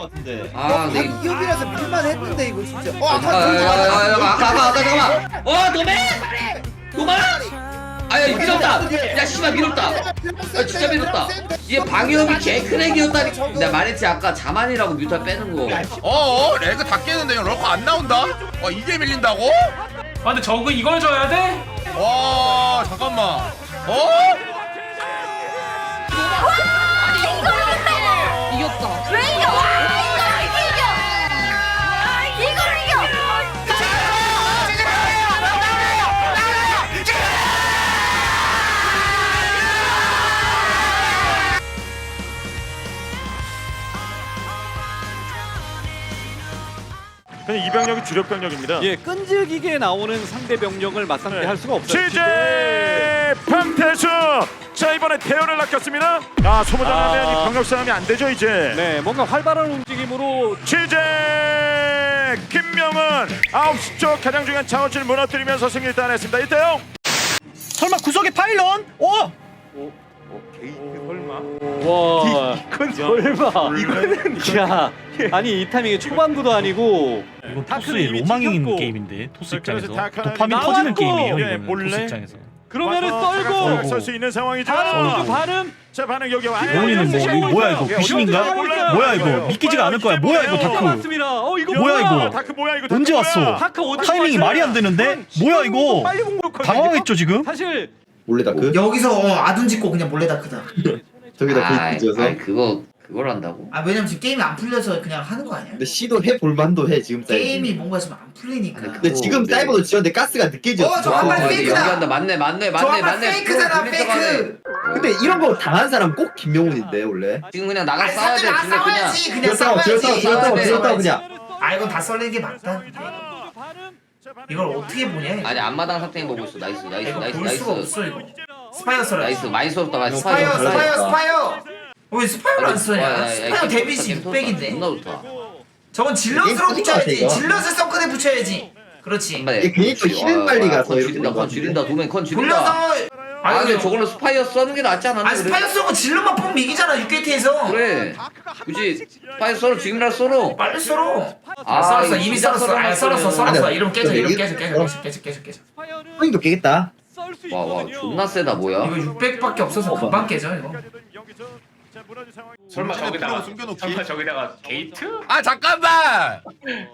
것 같은데. 아 근데 이거 기업이라서 밀만 했는데 이거 진짜. 어, 아, 아까 아, 들어가. 아, 아, 아, 아까 아까 잠깐만 어 도매 도마 아야 밀었다 야 씨발 밀었다 아 진짜 밀었다 얘 방위협이 개 크랙이었다니 내가 말했지 아까 자만이라고 뮤탈 빼는 거 어어 레그 다 깨는데 형 럴커 안 나온다? 와 이게 밀린다고? 아 근데 저거 이걸 줘야 돼? 와 잠깐만 어? 이 병력이 주력 병력입니다. 예, 끈질기게 나오는 상대 병력을 맞상대할 수가 없어요. 취재 판태수. 자 이번에 대열을 낚였습니다. 아 소모전하면 아. 이 병력 싸움이 안 되죠 이제. 네, 뭔가 활발한 움직임으로 취재 김명은 9시 쪽 가장 중요한 자원줄 무너뜨리면서 승리를 따냈습니다. 이때요. 설마 구석에 파일런? 어? 와, 이건 설마 이거는 야, 아니 이 타이밍에 초반부도 아니고 이건 토스의 이미 로망인 튕겼고. 게임인데 토스 입장에서 도파민 나왔고. 터지는 게임이에요 예, 이거는 몰래. 토스 입장에서 그러면은 썰고 설수 있는 상황이죠. 발음 발음 자 반응 여기 와. 로운이는 뭐 이거 뭐야 이거 귀신인가? 뭐야 이거 믿기지가 않을 거야 뭐야 이거 다크 맞습니다. 어 이거 뭐야, 이거? 다크 뭐야 이거? 언제? 왔어? 다크 어디 타이밍이 말이 안 되는데 뭐야 이거 빨리 본 걸. 당황했죠 지금? 사실 몰래 다크? 여기서 어, 아둔 짓고 그냥 몰래 다크다. 저기다 아이, 게이트 지어서 아이 그거 그걸 한다고? 아 왜냐면 지금 게임이 안 풀려서 그냥 하는 거 아니야? 근데 시도해 볼 만도 해 지금 사이버 게임이 뭔가 좀안 풀리니까. 아니, 근데 지금 네. 사이버도 지었는데 가스가 지었어 어, 저 한발 아, 근데 페이크다. 연기한다 맞네 맞네 저 맞네 아까 맞네 페이크잖아 그거 재밌어 페이크. 근데 이런 거 당한 사람 꼭 김명훈인데 원래 지금 그냥 나가 아니 싸워야 돼나 근데 그냥 싸워야지 그냥 들었다고 싸워야지. 들었다고 들었다고 네. 들었다고 그냥 아 이건 다 썰리는 게 맞다. 이걸 어떻게 보냐? 아니 앞마당 사탕이 보고 있어 나이스 나이스 이거 나이스 볼 수가 나이스 없어 이거. 스파이어 써라. 나이스 많이 쏘았다 많이 스파이어 쏘았다. 스파이어 스파이어. 왜 스파이어를 안 쓰냐? 야, 스파이어 좋다, 600인데. 존나 좋다 저건 질럿으로 이게 붙여야지. 이거. 질럿을 서클에 붙여야지. 그렇지. 한마디. 이게 괜히 또. 힘을 와, 빨리 와, 가서 컨 이렇게 지린다 컨 되는 지린다 도맨 컨 지린다 불러서 아 근데 아니 저걸로 스파이어 써는 게 낫지 않았나 아 스파이어 쏘고 질럿만 뽑으면 이기잖아 6게이트에서. 그래 굳이 스파이어 썰어 지금이라 썰어 빨리 썰어. 아, 아, 썰었어 이미 진짜 썰었어. 아 썰었어. 썰었어. 아니, 이름 깨져 이름 이게- 깨져 깨져 깨져 깨져 깨져 깨져. 포인도 깨겠다 와 와 존나 세다 뭐야 이거 600밖에 없어서 금방 깨져 이거. 설마 저기다가 숨겨놓기? 설마 저기다가 게이트? 아 잠깐만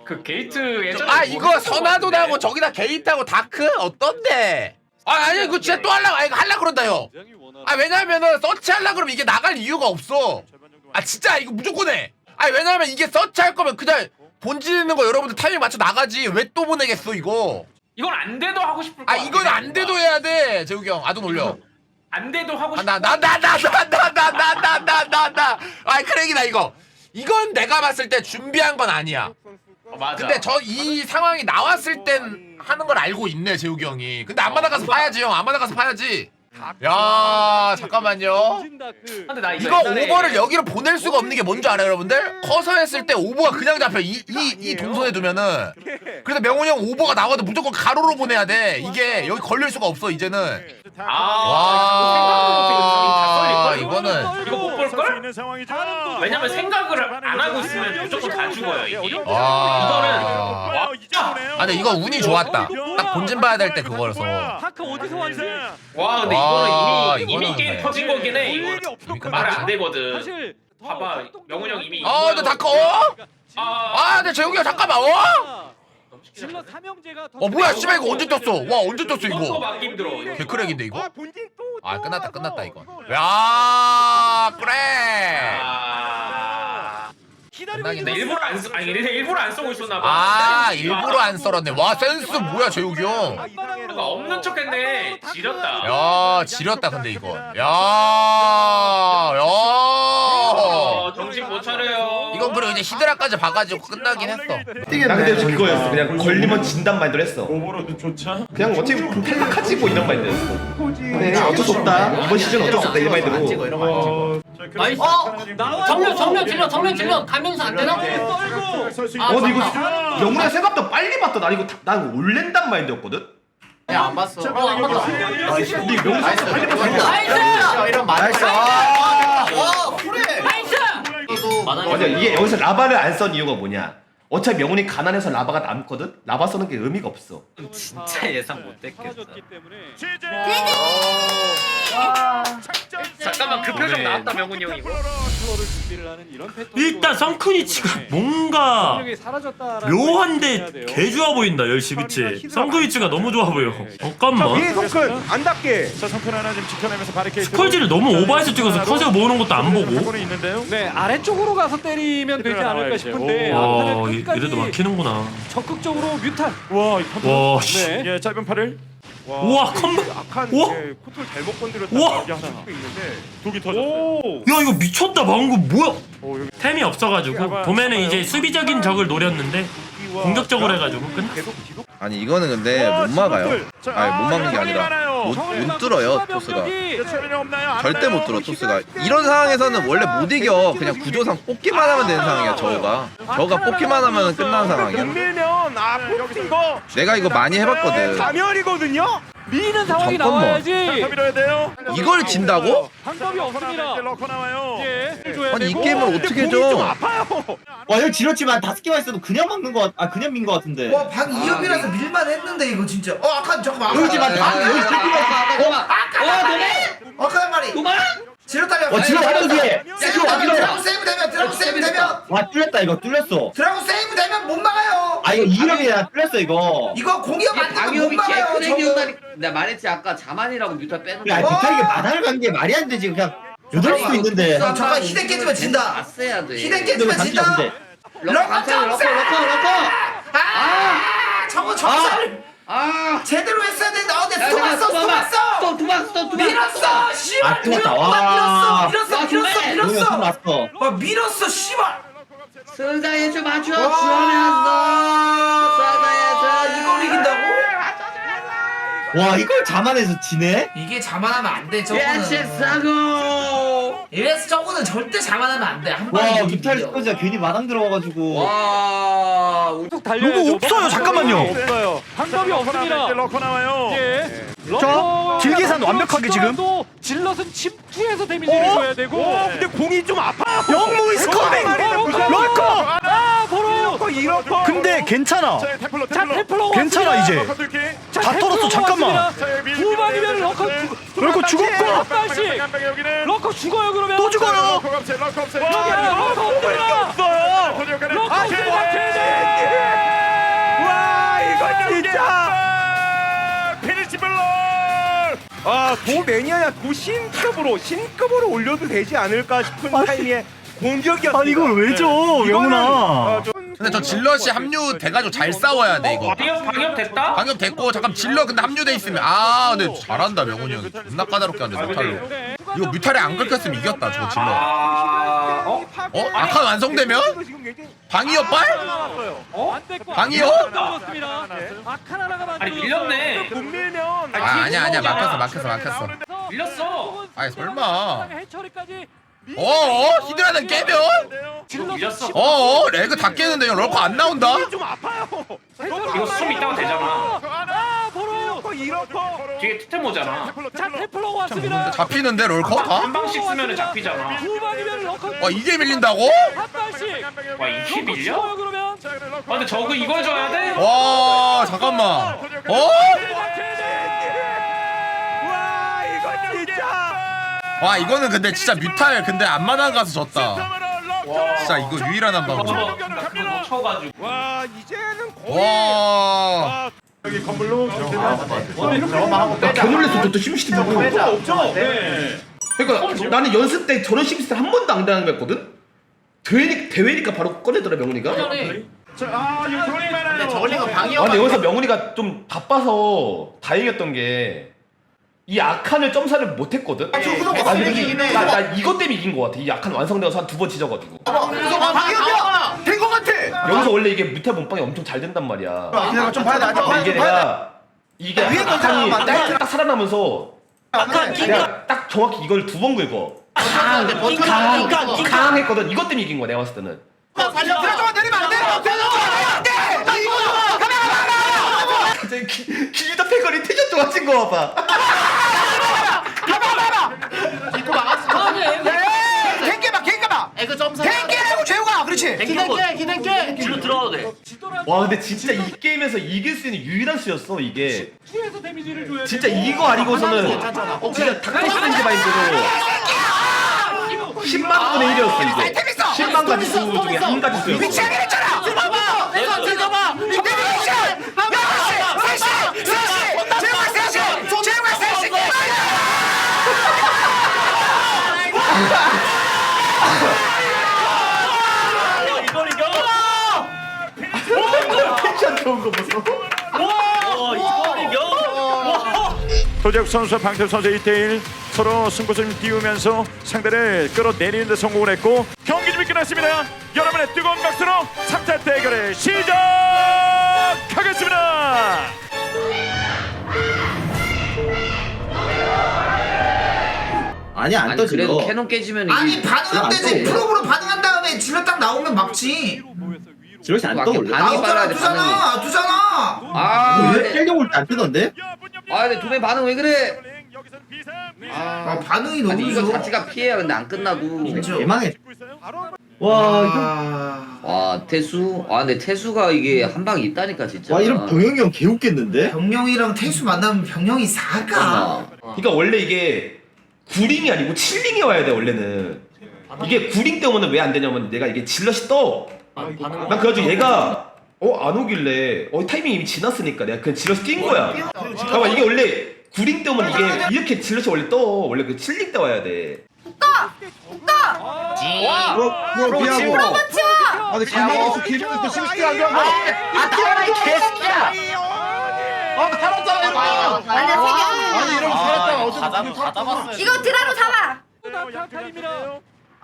그 게이트 예전에 아 이거 선화도 나고 저기다 게이트하고 다크 어떤데? 아 아니 이거 진짜 또 하려고 아 이거 하려고 그런다 형아 왜냐면은 서치 하려고 그러면 이게 나갈 이유가 없어 아 진짜 이거 무조건 해 아 왜냐면 이게 서치 할 거면 그냥 본진 있는 거 여러분들 타이밍 맞춰 나가지 왜 또 보내겠어 이거 이건 안 돼도 하고 싶을 것아 이건 해, 안 돼도 뭔가. 해야 돼 재욱이 형 아돈 올려 안 돼도 하고 아, 싶을 나나나 나 나 나 나 나 나 나 나나 아 크랙이다 이거 이건 내가 봤을 때 준비한 건 아니야 어, 맞아. 근데 저 이 상황이 나왔을 땐 하는 걸 알고 있네 재욱이 형이. 근데 앞마당 가서 봐야지 형. 앞마당 가서 봐야지. 야 잠깐만요. 근데 나 이거, 이거 옛날에 오버를 여기로 보낼 수가 없는 게 뭔지 알아요 여러분들? 커서 했을 때 오버가 그냥 잡혀. 이, 이, 이 동선에 두면은. 그래서 명훈이 형 오버가 나와도 무조건 가로로 보내야 돼. 이게 여기 걸릴 수가 없어 이제는. 아 와. 생각도 못해. 이거 다 썰릴 걸? 이거는 걸? 상황이죠. 왜냐면 생각을 안 하고 있으면 무조건 다 죽어요 이게 와. 와 이제 오네요. 아 근데 이거 운이 좋았다 딱 본진 봐야 될 때 그거라서 다크 어디서 왔지? 와 근데 와, 이거는 이미 이미 이거는 게임 네. 터진 거긴 해 이거 말? 안 되거든 사실 더 봐봐 활동 명훈 형 이미 어 근데 다크 어? 아, 아 근데 재욱이 형 잠깐만 어? 질러 삼형제가 더 어 뭐야 씨발 이거 언제 떴어 와 언제 떴어 이거 힘들어. 개크랙인데 이거? 아 끝났다 끝났다 이거 야 그래 아 끝나긴 근데 일부러 안 써, 아니 일부러 일부러 안 쓰고 있었나 봐 아 일부러 안 썰었네 와 센스 뭐야 재욱이 형 그러니까 없는 척했네 지렸다 야 지렸다 근데 이거 야야 어, 정신 못 차려요 이건 그리고 이제 히드라까지 봐가지고 끝나긴 했어 나 근데 그거였어. 그냥 걸리면 진단 마인드로 했어. 오버로드 조차. 그냥 어차피 탈락하지 뭐 이런 마인드였어. 네, 어쩔 수 없다. 이번 시즌 어쩔 수 없다 이 마인드로. 어, 나이스. 어 정면 정면 질러 정면 질러 가면서 안 되나? 어 근데 이거 영훈이가 생각보다 빨리 봤다. 난 이거 다- 난 올랜단 마인드였거든. 야안 봤어 근데 이거 명훈이 빨리 봤어. 나이스. 이런 말 나이스 아, 와 그래. 도 맞아 이게 여기서 라바를 안 쓴 이유가 뭐냐 어차피 명훈이 가난해서 라바가 남거든? 라바 쓰는 게 의미가 없어. 진짜 예상 못했겠다. 잠깐만 그 표정 나왔다 명훈이 형 이거. 일단 성크니치가 뭔가 묘한데 개 좋아 보인다 열시 그치 성크니치가 너무 좋아 보여 잠깐만 위에 성큰 안 닿게. 자 성큰 하나 지금 지켜내면서 바리케이트. 스컬지를 너무 오버해서 찍어서 컨셉 모으는 것도 안 보고 하고는 있는데요. 네 아래쪽으로 가서 때리면 되지 않을까. 싶은데 오. 와 아카는 이- 끝까지 이래도 막히는구나 적극적으로 뮤탈 와, 이 컨트롤. 와 씨. 네. 예, 짧은 팔을. 우와, 컴백. 악한 우와. 예, 코트를 잘못 건드렸다. 우와. 여기 하나 있는데 독이 터졌어요. 야 이거 미쳤다 방금 뭐야 오, 여기 템이 없어가지고 도매는 이제 수비적인 적을 노렸는데 공격적으로 해가지고 끝 계속 지속. 아니 이거는 근데 와, 못 막아요. 아니 못 막는 게 아, 아니라. 못, 못 뚫어요 토스가. 절대? 못 뚫어 토스가. 이런 상황에서는 원래 못 이겨. 그냥 구조상 뽑기만 하면 되는 상황이야 저거가. 저거가 뽑기만 하면 끝나는 상황이야. 못 밀면 아, 여기서 이거 내가 이거 많이 해봤거든. 가면이거든요. 미는 상황이 잠깐만. 나와야지 자, 밀어야 돼요. 이걸 진다고? 방법이 없습니다 러커 나와요. 예 아니 이 되고. 게임을 어떻게 좀 해줘? 아파요. 와 여기 지렸지만 다섯 개만 있어도 그냥 막는 거 같, 아 그냥 민 거 같은데. 와 방이업이라서 밀만 했는데 이거 진짜 어 아까 잠깐만 아까 다 여기 들기만 있어. 어 너네 아까 한 마리 도망 지로 딸려 어 지금 완전 뒤에. 세이브 되면 드라군 세이브 되면 드라군 세이브 되면. 와 뚫렸다 이거. 뚫렸어. 드라군 세이브 되면 못 막아요. 아 이거 이름이야 뚫렸어 이거. 이거 안 되면 못 방역이 막아요 저거. 내가 말했지 아까 자만이라고 뮤탈 빼는 야 거 비타게 마다를 간 게 말이 안 되지 그냥 여덟 수도 있는데. 야, 잠깐 히덴 깨지면 진다. 다 써야 돼. 히덴 깨지면 단지 진다. 없는데. 럭커 럭커 럭커 럭커 아 저거 저살 아! 제대로 했어야 되는데 어 근데 잠깐, 왔어 또. 왔어 또또 두방 밀었어 아, 씨발 또 밀었어 왔다. 밀었어 와, 밀었어 정말. 그러면 손 밀었어 났어. 와 밀었어 씨발 승자에 좀 맞춰 와. 주원했어 승자에 이걸 이긴다고? 와 이걸 자만해서 지네? 이게 자만하면 안돼 예시 싸고 이래서 저거는 절대 자만하면 안 돼 한 와 방에 비탈 이겨. 스쿼즈가 괜히 마당 들어가가지고. 와 계속 달려야죠 너무 없어요, 잠깐만요. 없어요 방법이 없습니다 러커 나와요. 예 자, 길계산 완벽하게 지금. 질럿은 침투해서 데미지를 줘야 되고 오, 근데 공이 좀. 영무 is coming! 럴커! 아 보러 이러커. 근데 괜찮아 자, 템플러 자 템플러. 괜찮아. 이제. 다 털었어, 잠깐만. 밀- 럭커 럴커 죽었고! 한 발씩 한 방에 여기는 럭커 죽어요 그러면 또 죽어요! 없어요. 없어요. 럭커 없어요. 럭커 럭커 제재 와 이거 진짜 피니시 아도 매니아야 도 신급으로 신급으로 올려도 되지 않을까 싶은 타이밍에 공격이었습니다 아니 이걸 왜 줘, 이거는, 명훈아. 어, 좀- 근데 저 질럿이 합류 돼가지고 잘 싸워야 돼 이거 방역 방역 됐다? 방금 됐고 잠깐 질럿 근데 합류돼 있으면 아 근데 잘한다 명훈이 형 존나 까다롭게 한다 뮤탈로 이거 뮤탈에 안 긁혔으면 이겼다 저 질럿 아 어? 어? 아칸 완성되면? 방이업 빨? 어? 방이요? 아니 밀렸네. 못 밀면 아 아니야 아니야 막혔어 막혔어 막혔어 밀렸어. 아이 설마 어어? 히드라는 깨면? 이거 밀렸어. 어어? 레그 다 깨는데 형 럴커 안 나온다? 좀 아파요 이거 숨 있다가 되잖아. 아 보러 이러커 뒤에 티템 오잖아. 자 테플러 왔습니다 잡히는데 럴커 다? 한 방씩 쓰면 잡히잖아. 두 방이면 럭커 와 이게 밀린다고? 한 발씩 와 이게 밀려? 그러면 아 근데 저거 이걸 줘야 돼? 와 잠깐만 어? 와 이거 진짜 와 이거는 근데 진짜 뮤탈 근데 안마당 가서 졌다. 진짜 이거 유일한 한 방법 저거 그거 놓쳐가지고. 와 이제는 거의 와. 여기 건물로 개 놀랬어 저또 심시티 보고. 없죠? 그러니까 나는 연습 때 저런 심시티 한 번도 안 당한 거 했거든? 대회니, 대회니까 바로 꺼내더라 명훈이가? 아 이거 저리 많아요. 저글링은 방이업 아 근데 여기서 명훈이가 좀 바빠서 다행이었던 게 이 아칸을 점사를 못했거든? 아, 저 그거 아니, 이기긴 해. 나, 나 이것 때문에 이긴 거 같아 이 아칸 완성되어서 한 두번 찢어가지고 방이업이야 된거 같아 여기서 원래 이게 무탈 몸빵이 엄청 잘 된단 말이야 기다려 좀 봐야 돼 근데 이게 내가 이게 위에 거 아칸이 잠깐만, 딱, 딱 살아나면서 아까 내가 딱 정확히 이걸 두 번 긁어 버튼 강 했거든 이것 때문에 이긴 거야 내가 봤을 때는 살려 들어가 내리면 안돼 나 이거 갑자기 기- 길다 패거리 티셔츠 좋아진 거 봐봐 이거 막았어 갱깨봐 갱깨봐 에그 점사 갱깨라고 그렇지 기대게 기대게. 뒤로 들어가도 돼. 와 근데 진짜 이 게임에서 이길 수 있는 유일한 수였어 이게. 투에서 데미지를 줘야 진짜 이거 아니고서는 진짜 닥터스탠드 마인드로. 10만 분의 1이었어 이게 10만 가지 수 중에 한 가지 수였어. 이걸 이겨 텐션 거와 도재욱 선수와 방태우 선수 1대1 서로 승부를 띄우면서 상대를 끌어내리는 데 성공을 했고 경기 준비 끝났습니다. 여러분의 뜨거운 박수로 3타 대결을 시작하겠습니다. 아니 안 아니 떠져 그래도 캐논 깨지면 아니 이게 떠올려. 프로브로 반응한 다음에 질러 딱 나오면 막지 지롯이 안 밖에 떠올려? 반응이 나오잖아 빨라야 돼, 두잖아 두잖아. 아 왜 근데- 깰려고 올때안 뜨던데? 아 근데 두배 반응 왜 그래? 아 아 반응이 너무 아니 이거 좋아 자체가 피해야 근데 안 인정. 개망해. 와 이거. 아... 와 태수? 아 근데 태수가 이게 한 방이 있다니까 진짜. 와 이런 병영이 형 개웃겠는데? 병영이랑 태수 만나면 병영이 사가. 그러니까 원래 이게 9링이 아니고 7링이 와야 돼 원래는. 이게 9링 때문에 왜 안 되냐면 내가 이게 질럿이 떠. 난 그래가지고 얘가 어 안 오길래 어 타이밍 이미 지났으니까 내가 그냥 질럿 뛴 거야. 잠깐만 이게 원래 9링 때문에 이게 이렇게 질럿이 원래 떠. 원래 그 7링 때 와야 돼. 프로 피하고 치워 아 근데 길막에서 길막에서 실수 안 하고 아 나와라 이 개새끼야 아니야 아니 세개 이러면 살았잖아 다 잡- 다 잡았어요 이거 드라로 잡아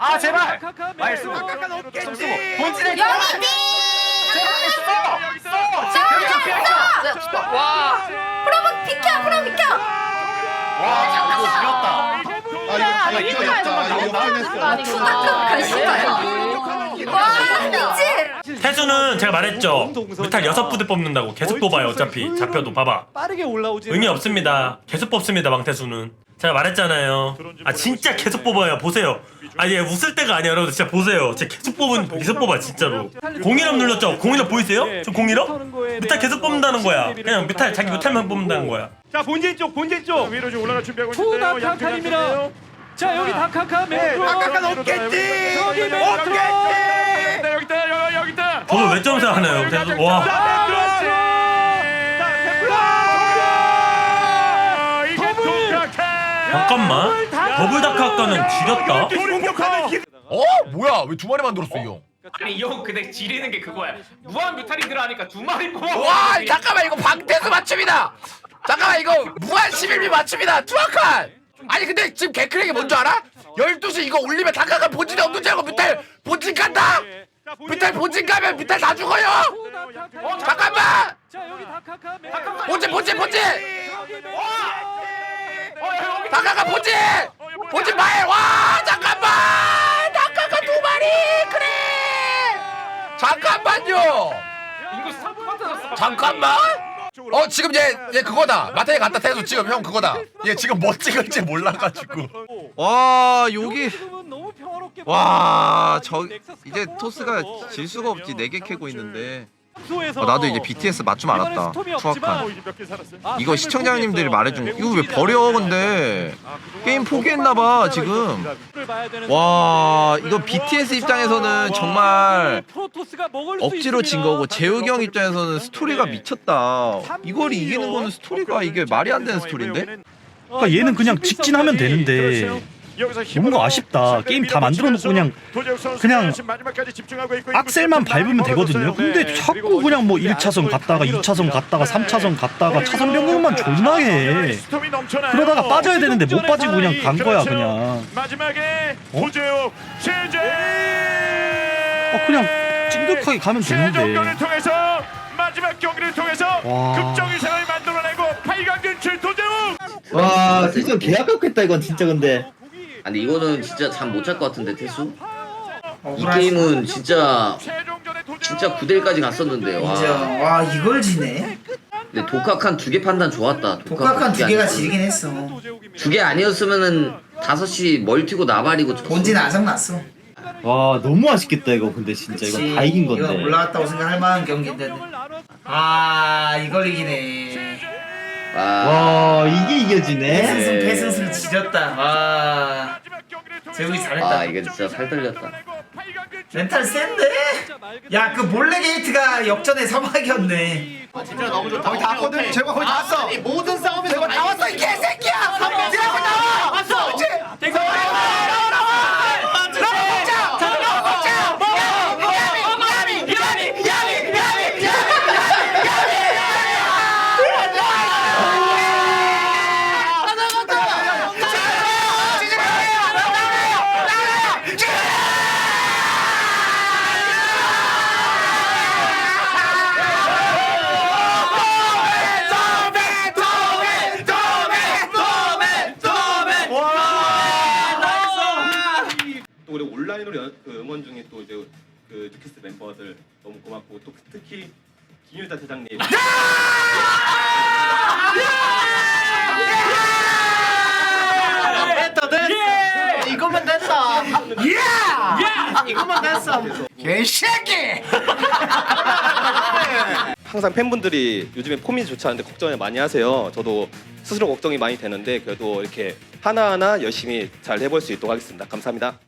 아 제발! 말씀 본진에 영희띠 와! 프로브 비켜 프로 비켜! 와, 이거 이겼다. 아 이거 이거 역전 이거 역전했어 추가급 갈수가요. 와 미치 태수는 제가 말했죠. 뮤탈 여섯 부대 뽑는다고 계속 뽑아요. 어차피. 잡혀도. 봐봐. 빠르게 올라오지 의미 없습니다. 계속 뽑습니다. 망태수는. 제가 말했잖아요. 아 진짜 계속 뽑아요. 보세요. 아얘 웃을 때가 아니야 여러분. 진짜 보세요. 진짜 계속 뽑은 계속 뽑아 진짜로. 공일업 눌렀죠. 공일업 보이세요? 저 공일업? 뮤탈 계속 뽑는다는 거야. 그냥 뮤탈 자기 뮤탈만 뽑는다는 거야. 자 본진 쪽 본진 쪽 위로 좀 올라가 준비하고 있는데요. 투다카칸입니다. 자 여기 다카카 메트로 다카칸 없겠지. 여기 메트로 네, 여기 있다 여기 여기 있다. 저도 몇 점수 하나요? 와. 잠깐만. 더블 다카카는 지렸다. 어? 뭐야 왜 두 마리 만들었어 이 형? 아니 이 형 근데 지리는 게 그거야 무한 뮤탈이 들어가니까 두 마리 뽑아 와 잠깐만 이거 방태수 맞춤이다. 잠깐만 이거 무한 11미 맞춤이다. 투아칸. 아니 근데 지금 개크랙이 뭔 줄 알아? 12시 이거 올리면 다카가 본진이 없는 줄 알고 뮤탈 본진 간다? 뮤탈 본진 가면 뮤탈 다 죽어요? 어 잠깐만! 자 여기 다카카 본진 본진 본진! 다카가 본진! 본진 마에 와 잠깐만! 다카가 두 마리! 그래! 잠깐만요! 인구 3% 터졌어. 잠깐만! 어 지금 얘 얘 그거다. 마태에 갔다 태수 지금 형 그거다. 얘 지금 뭐 찍을지 몰라가지고. 와 여기. 와 저 이제 토스가 질 수가 없지. 4개 캐고 있는데 어, 나도 이제 BTS 맞춤 이번엔 알았다. 투악한. 살았어. 아, 이거 시청자님들이. 말해준 네, 이거 왜 버려 근데? 아, 게임 포기했나봐 지금. 와 이거 BTS 입장에서는 정말 억지로 진. 거고 재욱이 형 입장에서는 스토리가 미쳤다. 이걸 이기는 거는 스토리가 이게 말이 안 되는 스토리인데? 그러니까 얘는 그냥 직진하면 되는데 뭔가 아쉽다. 게임 다 만들어 놓고 그냥 그냥 악셀만 밟으면 되거든요. 근데 자꾸 그냥 뭐 1차선 갔다가 2차선 갔다가 3차선 갔다가 차선 변경만 존나 해. 그러다가 빠져야 되는데 못 빠지고 그냥 간 거야 그냥. 마지막에 어? 도재욱 최재. 아 그냥 찡득하게 가면 되는데. 통해서 마지막 경기를 통해서 와. 극적인 상황을 만들어내고 8강 진출 도재욱. 와 진짜 개 아깝겠다 이건 진짜 근데 아니 이거는 진짜 잠 못 잘 것 같은데 태수? 이 억울하지. 게임은 진짜. 진짜 9대1까지 갔었는데 와 인정 와 이걸 지네 근데 독학한 두 개 판단 좋았다 독학한 두 개가 지긴 했어 두개 아니었으면은 5시 멀티고 나발이고 본진 아작났어 와 너무 아쉽겠다 이거 근데 진짜 이거 다 이긴 이거 건데. 올라갔다고 생각할 만한 경기인데. 아 이걸 이기네. 와. 와 이게 이겨지네. 패승승 패승승 지렸다. 와 재욱이 잘했다. 아 이게 진짜 살 떨렸다. 멘탈 센데? 야 그 몰래 게이트가 역전의 서막이었네. 진짜 너무 좋다. 거의 다 왔거든. 재욱아 거의 다 왔어. 모든 싸움에서 재욱아 다 왔어 이 개새끼야. 나와. 왔어. 멤버들 너무 고맙고 또 특히 김일자 대장님 됐다 됐어. 됐다. 예! 이거면 됐어. 개새끼! 항상 팬분들이 요즘에 폼이 좋지 않은데 걱정을 많이 하세요. 저도 스스로 걱정이 많이 되는데 그래도 이렇게 하나하나 열심히 잘 해볼 수 있도록 하겠습니다. 감사합니다.